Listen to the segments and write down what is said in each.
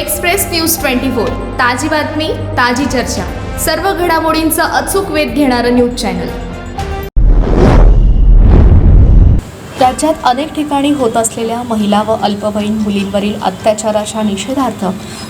Express news twenty four. ताजी बातमी ताजी चर्चा. सर्व घडामोडींचा अचूक वेध घेणारं न्यूज चॅनल. राज्यात अनेक ठिकाणी होत असलेल्या महिला व अल्पवयीन मुलींवरील अत्याचाराच्या निषेधार्थ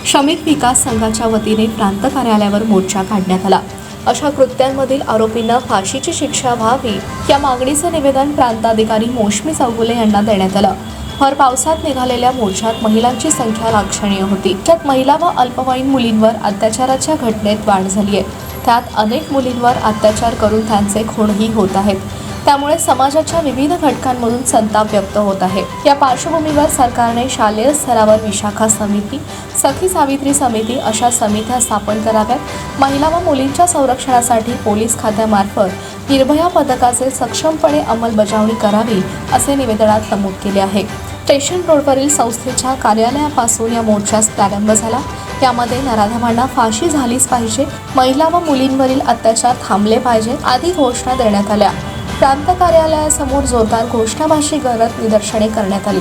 श्रमिक विकास संघाच्या वतीने प्रांत कार्यालयावर मोर्चा काढण्यात आला. अशा कृत्यांमधील आरोपींना फाशीची शिक्षा व्हावी या मागणीचं निवेदन प्रांताधिकारी मोशमी चौगुले यांना देण्यात आलं. भर पावसात निघालेल्या मोर्चात महिलांची संख्या लक्षणीय होती. त्यात महिला व अल्पवयीन मुलींवर अत्याचाराच्या घटनेत वाढ झाली आहे. त्यात अनेक मुलींवर अत्याचार करून त्यांचे खूनही होत आहेत. त्यामुळे समाजाच्या विविध घटकांमधून संताप व्यक्त होत आहे. या पार्श्वभूमीवर सरकारने शालेय स्तरावर विशाखा समिती सखी सावित्री समिती अशा समित्या स्थापन कराव्यात. महिला व मुलींच्या संरक्षणासाठी पोलीस खात्यामार्फत निर्भया पथकाचे सक्षमपणे अंमलबजावणी करावी असे निवेदनात नमूद केले आहे. स्टेशन रोडवरील संस्थेच्या कार्यालयापासून या मोर्चास प्रारंभ झाला. यामध्ये नराधमांना फाशी झालीच पाहिजे महिला व मुलींवरील अत्याचार थांबले पाहिजे आदी घोषणा देण्यात आल्या. प्रांत कार्यालयासमोर जोरदार घोषणाभाषी करत निदर्शने करण्यात आली.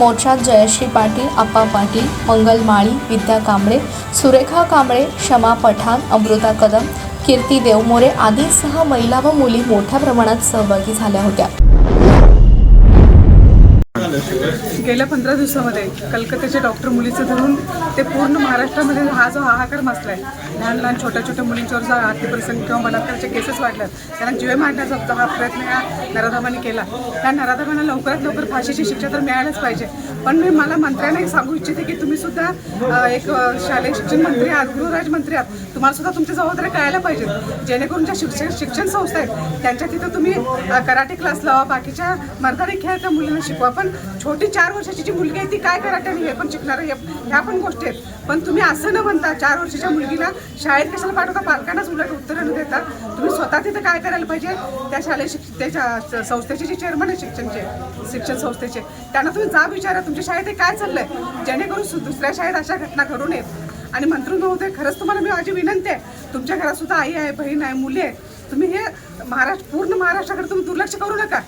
मोर्चात जयश्री पाटील आप्पा पाटील मंगल माळी विद्या कांबळे सुरेखा कांबळे क्षमा पठाण अमृता कदम कीर्ती देवमोरे आदींसह महिला व मुली मोठ्या प्रमाणात सहभागी झाल्या होत्या. गेल्या पंधरा दिवसामध्ये कलकत्त्याचे डॉक्टर मुलीचं धरून ते पूर्ण महाराष्ट्रामध्ये हा जो हाहाकार माजलाय लहान लहान छोट्या छोट्या मुलींच्यावर जो हत्येप्रसंग किंवा बलात्काराच्या केसेस वाढल्यात त्यांना जीवे मारण्याचा जो हा प्रयत्न या नराधमाने केला. त्या नराधमांना लवकरात लवकर फाशीची शिक्षा तर मिळायलाच पाहिजे. पण मी मला मंत्र्यांना एक सांगू इच्छिते की तुम्ही सुद्धा एक शालेय शिक्षण मंत्री आहात गृहराज मंत्री आहात तुम्हाला सुद्धा तुमच्या जबाबदाऱ्या कळायला पाहिजेत जेणेकरून ज्या शिक्षण शिक्षण संस्था आहेत त्यांच्या तिथं तुम्ही कराटे क्लास लावा बाकीच्या मर्दाने खेळ त्या मुलींना शिकवा. पण छोटी चार वर्षाची जी मुलगी आहे ती काय कराटे हे पण शिकणार आहे ह्या पण गोष्टी आहेत. पण तुम्ही असं न म्हणता चार वर्षाच्या मुलगीला शाळेत कशाला पाठवता? पालकांनाच उलट उत्तरं न देता. तुम्ही स्वतः तिथं काय करायला पाहिजे? त्या शालेय शिक त्याच्या संस्थेचे जे चेअरमन आहे शिक्षणचे शिक्षण संस्थेचे त्यांना तुम्ही जा विचारा. तुमच्या शाळेत हे काय चाललंय? जेणेकरून सु- दुसऱ्या शाळेत अशा घटना घडू नयेत. आणि मंत्री महोदय खरंच तुम्हाला मी माझी विनंती आहे. तुमच्या घरात सुद्धा आई आहे बहीण आहे मुली आहे. तुम्ही हे महाराष्ट्र पूर्ण महाराष्ट्राकडे तुम्ही दुर्लक्ष करू नका.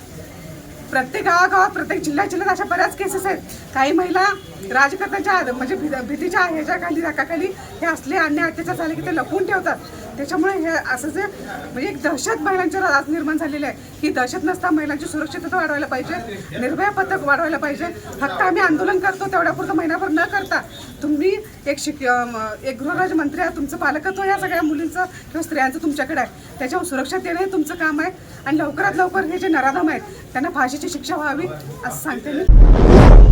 प्रत्येक गावागावात प्रत्येक जिल्ह्या जिल्ह्यात अशा बऱ्याच केसेस आहेत. काही महिला राजकारणाच्या आद- म्हणजे भीतीच्या भीतीच्या ह्याच्याखाली धाकाखाली हे असले अन्य अत्याचार झाले की ते लपवून ठेवतात. त्याच्यामुळे हे असं जे म्हणजे एक दहशत महिलांच्या आज निर्माण झालेली आहे. ही दहशत नसता महिलांची सुरक्षितता वाढवायला पाहिजे निर्भया पथक वाढवायला पाहिजे. फक्त आम्ही आंदोलन करतो तेवढ्यापुरतं महिनाभर न करता. तुम्ही एक शिक एक गृहराज्य मंत्री आहात तुमचं पालकत्व या सगळ्या मुलींचं किंवा स्त्रियांचं तुमच्याकडे आहे. त्याच्यावर सुरक्षा देणं हे तुमचं काम आहे आणि लवकरात लवकर हे जे नराधम आहेत त्यांना फाशीची शिक्षा व्हावी असं सांगते मी.